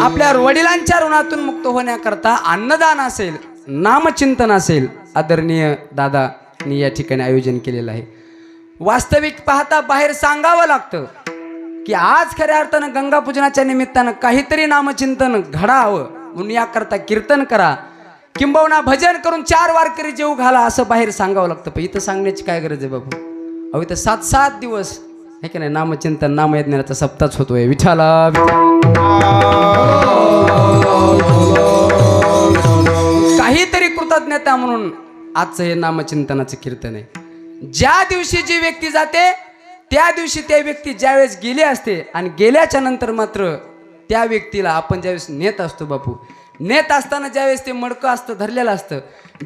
आपल्या वडिलांच्या ऋणातून मुक्त होण्याकरता अन्नदान असेल नामचिंतन असेल आदरणीय दादानी या ठिकाणी आयोजन केलेलं आहे. वास्तविक पाहता बाहेर सांगावं लागतं की आज खऱ्या अर्थानं गंगापूजनाच्या निमित्तानं काहीतरी नामचिंतन घडावं म्हणून याकरता कीर्तन करा किंबहुना भजन करून चार वारकरी जेव घाला असं बाहेर सांगावं लागतं. पण इथं सांगण्याची काय गरज आहे बाबू? अहो इथं सात सात दिवस हे की नाही नामचिंतन नामयज्ञानाचा सप्ताच होतोय. विठाला काहीतरी कृतज्ञता म्हणून आजचं हे नामचिंतनाचं कीर्तन आहे. ज्या दिवशी जी व्यक्ती जाते त्या दिवशी त्या व्यक्ती ज्यावेळेस गेली असते आणि गेल्याच्यानंतर मात्र त्या व्यक्तीला आपण ज्यावेळेस नेत असतो बापू नेत असताना ज्यावेळेस ते मडकं असतं धरलेलं असतं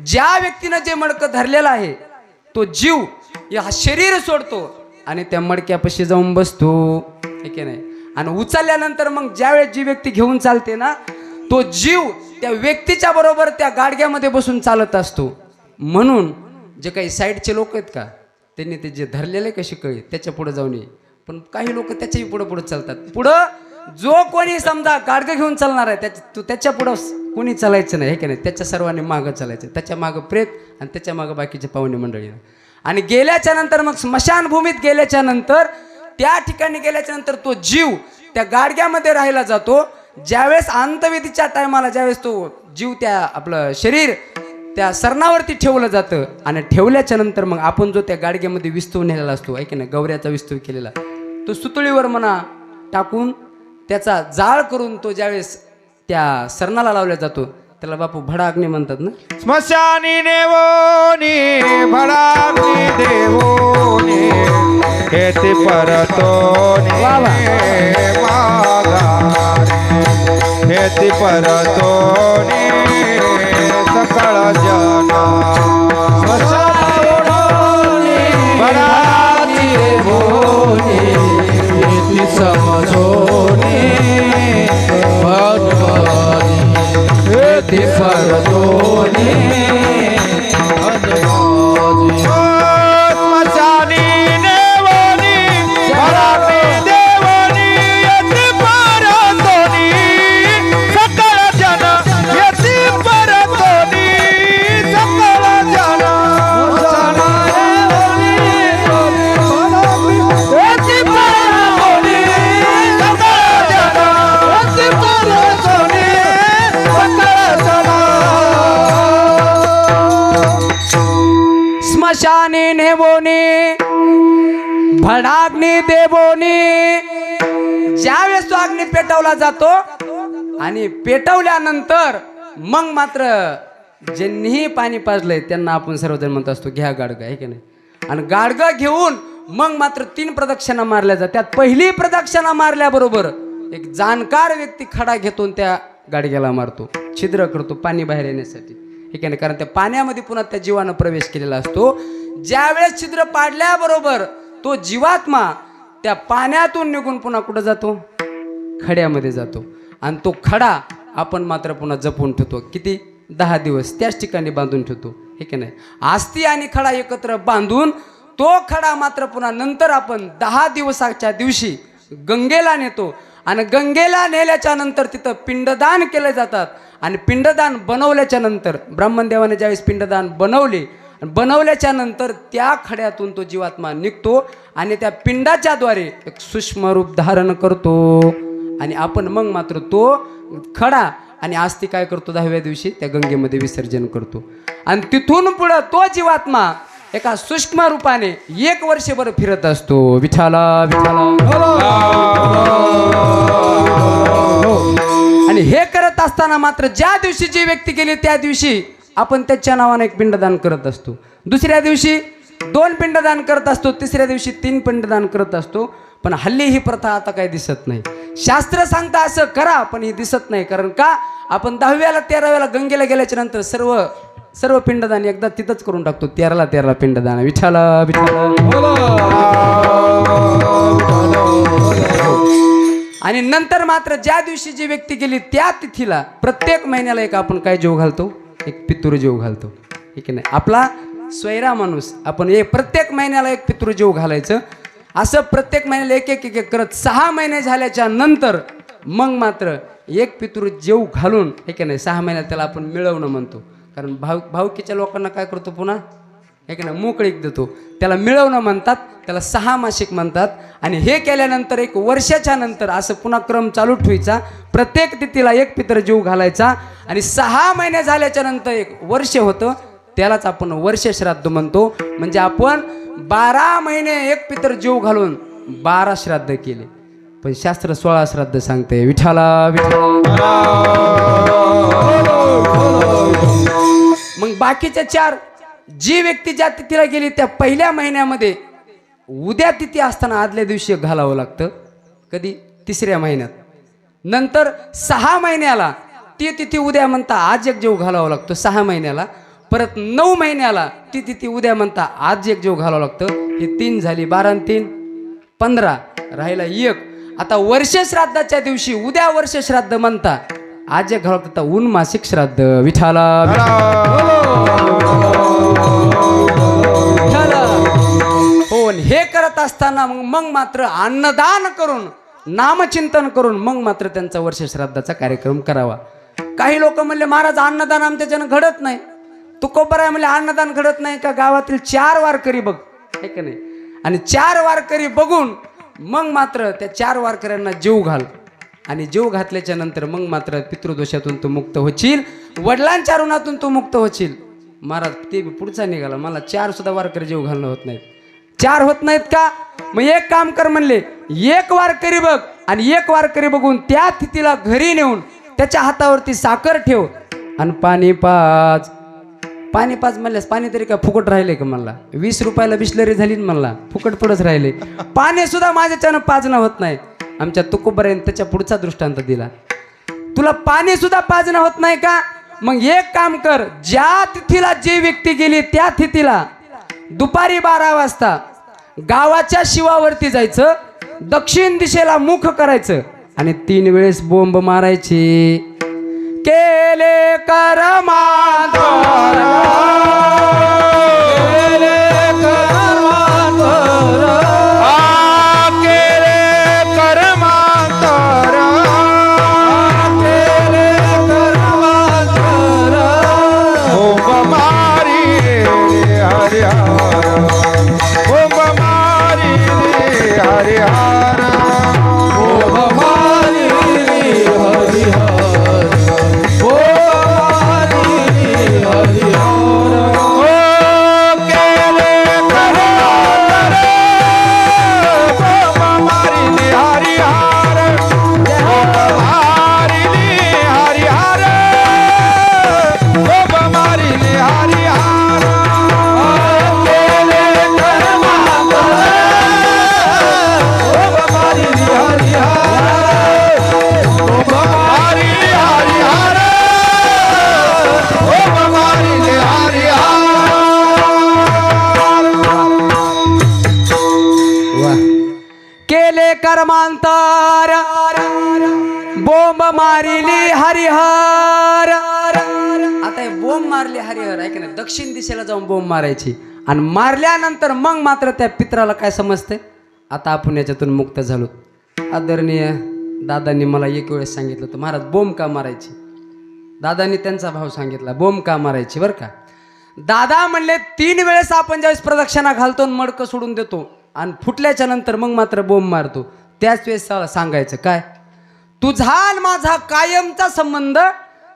ज्या व्यक्तीनं जे मडकं धरलेलं आहे तो जीव या शरीर सोडतो आणि त्या मडक्यापाशी जाऊन बसतो. ठीक आहे नाही? आणि उचलल्यानंतर मग ज्यावेळेस जी व्यक्ती घेऊन चालते ना तो जीव त्या व्यक्तीच्या बरोबर त्या गाडग्यामध्ये बसून चालत असतो. म्हणून जे काही साईडचे लोक आहेत का त्यांनी ते जे धरलेले कशी कळी त्याच्या पुढे जाऊन ये. पण काही लोक त्याच्याही पुढे पुढे चालतात. पुढं जो कोणी समजा गाडगं घेऊन चालणार आहे त्याच्या तू त्याच्या पुढं कोणी चालायचं नाही हे की नाही? त्याच्या सर्वांनी मागं चालायचं. त्याच्या मागं प्रेत आणि त्याच्या मागं बाकीचे पाहुणे मंडळी. आणि गेल्याच्यानंतर मग स्मशानभूमीत गेल्याच्यानंतर त्या ठिकाणी गेल्याच्यानंतर तो जीव त्या गाडग्यामध्ये राहिला जातो. ज्यावेळेस अंतविधीच्या टायमाला ज्यावेळेस तो जीव त्या आपलं शरीर त्या सरणावरती ठेवलं जातं आणि ठेवल्याच्या नंतर मग आपण जो त्या गाडग्यामध्ये विस्तव नेलेला असतो ऐक ना गवऱ्याचा विस्तव केलेला. तो सुतळीवर म्हणा टाकून त्याचा जाळ करून तो ज्यावेळेस त्या सरणाला लावला जातो त्याला बापू भडाग्नी म्हणतात ना? स्मशानी नेवोनी भडाग्नी देवोनी ખેતી પરતો ખેતી પરતો સકળ જના देवोनी भडाग्नी देवोनी. ज्यावेळेस तो अग्नी पेटवला जातो आणि पेटवल्यानंतर मग मात्र ज्यांनीही पाणी पाजलंय त्यांना आपण सर्वजण म्हणत असतो घ्या गाडगं आहे की नाही? आणि गाडगं घेऊन मग मात्र तीन प्रदक्षिणा मारल्या जातात. त्यात पहिली प्रदक्षिणा मारल्याबरोबर एक जाणकार व्यक्ती खडा घेतो त्या गाडग्याला मारतो. छिद्र करतो पाणी बाहेर येण्यासाठी. हे की नाही? कारण त्या पाण्यामध्ये पुन्हा त्या जीवानं प्रवेश केलेला असतो. ज्यावेळेस छिद्र पाडल्याबरोबर तो जीवात्मा त्या पाण्यातून निघून पुन्हा कुठं जातो? खड्यामध्ये जातो. आणि तो खडा आपण मात्र पुन्हा जपून ठेवतो. किती? दहा दिवस. त्याच ठिकाणी बांधून ठेवतो. हे की नाही? आस्ती आणि खडा एकत्र बांधून तो खडा मात्र पुन्हा नंतर आपण दहा दिवसाच्या दिवशी गंगेला नेतो. आणि गंगेला नेल्याच्या नंतर तिथं पिंडदान केले जातात. आणि पिंडदान बनवल्याच्या नंतर ब्राह्मणदेवाने ज्यावेळेस पिंडदान बनवले आणि बनवल्याच्या नंतर त्या खड्यातून तो जीवात्मा निघतो आणि त्या पिंडाच्या द्वारे एक सूक्ष्म रूप धारण करतो. आणि आपण मग मात्र तो खडा आणि आस्ती काय करतो? दहाव्या दिवशी त्या गंगेमध्ये विसर्जन करतो. आणि तिथून पुढं तो जीवात्मा एका सूक्ष्म रूपाने एक वर्षभर फिरत असतो. विठाला विठाला हो. आणि हे करत असताना मात्र ज्या दिवशी जी व्यक्ती गेली त्या दिवशी आपण त्याच्या नावाने एक पिंडदान करत असतो. दुसऱ्या दिवशी दोन पिंडदान करत असतो तिसऱ्या दिवशी तीन पिंडदान करत असतो. पण हल्ली ही प्रथा आता काही दिसत नाही. शास्त्र सांगता असं करा पण ही दिसत नाही. कारण का? आपण दहाव्याला तेराव्याला गंगेला गेल्याच्यानंतर सर्व सर्व पिंडदान एकदा तिथंच करून टाकतो. तेराला तेराला पिंडदान. विठाला विठाला आणि नंतर मात्र ज्या दिवशी जी व्यक्ती गेली त्या तिथीला प्रत्येक महिन्याला एक आपण काय जीव घालतो? एक पितृजीव घालतो. ठीक आहे नाही? आपला स्वैरा माणूस आपण एक प्रत्येक महिन्याला एक पितृजीव घालायचं. असं प्रत्येक महिन्याला एक एक एक एक करत सहा महिने झाल्याच्यानंतर मग मात्र एक पितृ जेव घालून हे की नाही सहा महिन्यात त्याला आपण मिळवणं म्हणतो. कारण भाव भावकीच्या लोकांना काय करतो पुन्हा? हे ना मोकळीक देतो. त्याला मिळवणं म्हणतात त्याला सहा मासिक म्हणतात. आणि हे केल्यानंतर एक वर्षाच्या नंतर असं पुन्हा क्रम चालू ठेवायचा. प्रत्येक तिथीला एक पित्र जीव घालायचा. आणि सहा महिने झाल्याच्यानंतर एक वर्ष होतं. त्यालाच आपण वर्ष श्राद्ध म्हणतो. म्हणजे आपण बारा महिने एक पितर जीव घालून बारा श्राद्ध केले. पण शास्त्र सोळा श्राद्ध सांगते. विठाला विठाला मग बाकीच्या चार जी व्यक्ती ज्या तिथीला गेली त्या पहिल्या महिन्यामध्ये उद्या तिथी असताना आदल्या दिवशी एक घालावं लागतं. कधी? तिसऱ्या महिन्यात. नंतर सहा महिन्याला ती तिथी उद्या म्हणता आज एक जेव घालावा लागतो. सहा महिन्याला. परत नऊ महिन्याला ती तिथी उद्या म्हणता आज एक जेव घालावं लागतं. ही तीन झाली बारा तीन. पंधरा राहिला एक. आता वर्ष श्राद्धाच्या दिवशी उद्या वर्ष श्राद्ध म्हणता आज एक घालवत आता ऊन मासिक श्राद्ध विठाला विठाला हो हे करत असताना मग मग मात्र अन्नदान करून नामचिंतन करून मग मात्र त्यांचा वर्ष श्राद्धाचा कार्यक्रम करावा. काही लोक म्हणले महाराज अन्नदान आमच्याच्यानं घडत नाही. तुकोबराय म्हणले अन्नदान घडत नाही का? गावातील चार वारकरी बघ. हे का नाही? आणि चार वारकरी बघून मग मात्र त्या चार वारकऱ्यांना जीव घाल. आणि जीव घातल्याच्या नंतर मग मात्र पितृदोषातून तू मुक्त होशील. वडिलांच्या ऋणातून तू मुक्त होशील. महाराज ते बी पुढचा निघाला. मला चार सुद्धा वारकरी जीव घालणं होत नाहीत. चार होत नाहीत का? मग एक काम कर म्हणले. एक वारकरी बघ आणि एक वारकरी बघून त्या तिथीला घरी नेऊन त्याच्या हातावरती साखर ठेव. आणि पाणी पाच पाणी पाच म्हणल्यास पाणी तरी काय फुकट राहिले का मला वीस रुपयाला बिस्लरी झाली म्हणला. फुकट पुढंच राहिले. पाणी सुद्धा माझ्याच्यानं पाजणं होत नाही. आमच्या तुकोबऱ्याने त्याच्या पुढचा दृष्टांत दिला. तुला पाणी सुद्धा पाजणं होत नाही का? मग एक काम कर ज्या तिथीला जी व्यक्ती गेली त्या तिथीला दुपारी बारा वाजता गावाच्या शिवावरती जायचं दक्षिण दिशेला मुख करायचं आणि तीन वेळेस बोंब मारायची. केले केले कर्मांतर बोंब मारिली हरिहर. आता हे बोंब मारली हरिहर ऐक ना दक्षिण दिशेला जाऊन बोंब मारायची. आणि मारल्यानंतर मग मात्र त्या पित्राला काय समजते आता आपण याच्यातून मुक्त झालो. आदरणीय दादांनी मला एक वेळेस सांगितलं तर महाराज बोंब का मारायची? दादांनी त्यांचा भाव सांगितला बोंब का मारायची बरं का? दादा म्हणले तीन वेळेस आपण ज्यावेळेस प्रदक्षिणा घालतो आणि मडकं सोडून देतो आणि फुटल्याच्या नंतर मग मात्र बोंब मारतो. त्याच वेळेस सांगायचं काय? तुझा आणि माझा कायमचा संबंध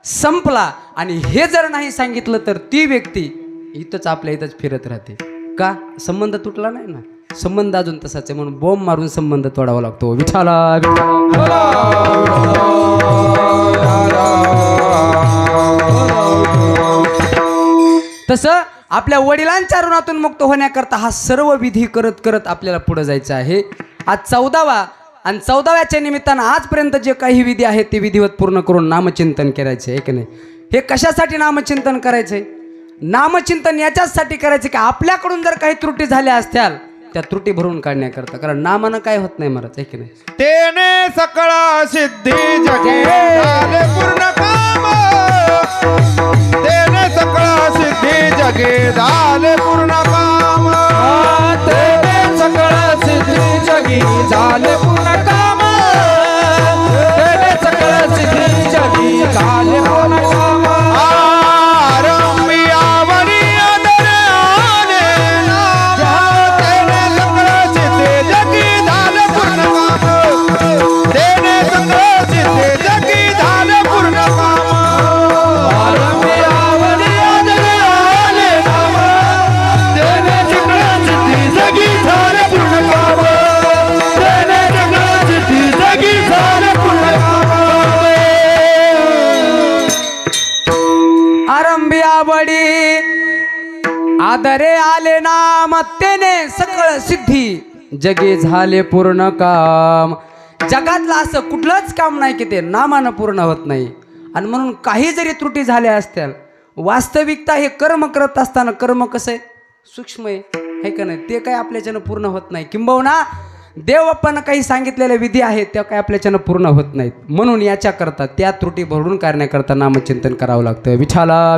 संपला आणि हे जर नाही सांगितलं तर ती व्यक्ती इथंच आपल्या इथंच फिरत राहते. का? संबंध तुटला नाही ना? संबंध अजून तसाच आहे म्हणून बॉम्ब मारून संबंध तोडावा लागतो. विठाला विठाला. तसं आपल्या वडिलांच्या ऋणातून मुक्त होण्याकरता हा सर्व विधी करत करत आपल्याला पुढे जायचं आहे. आज चौदावा आणि चौदाव्याच्या निमित्तानं आजपर्यंत जे काही विधी आहेत ते विधिवत पूर्ण करून नामचिंतन करायचे आहे की नाही? हे कशासाठी नामचिंतन करायचे नामचिंतन याच्याचसाठी करायचं की आपल्याकडून जर काही त्रुटी झाल्या असत्याल त्या त्रुटी भरून काढण्याकरता. कारण नामानं काय होत नाही महाराज आहे की नाही? तेने सकळा सिद्धी जगे पूर्ण काम. तेने सकळा सिद्धी जगे झाले पूर्ण सकळ सिद्धी आदरे आले नामत्तेने सकळ सिद्धी जगे झाले पूर्ण काम जगातलं असं कुठलंच काम नाही की ते नामानं पूर्ण होत नाही आणि म्हणून काही जरी त्रुटी झाल्या असत्या वास्तविकता हे कर्म करत असताना कर्म कसं आहे सूक्ष्म आहे का नाही ते काय आपल्याच्यानं पूर्ण होत नाही किंबहुना देवप्पानं काही सांगितलेल्या विधी आहेत त्या काही आपल्याच्यानं पूर्ण होत नाहीत. म्हणून याच्याकरता त्या त्रुटी भरून करण्याकरता नामचिंतन करावं लागतं. विठाला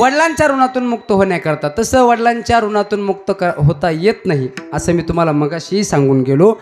वडिलांच्या ऋणातून मुक्त होण्याकरता तसं वडिलांच्या ऋणातून मुक्त होता येत नाही असं मी तुम्हाला मगाशी सांगून गेलो.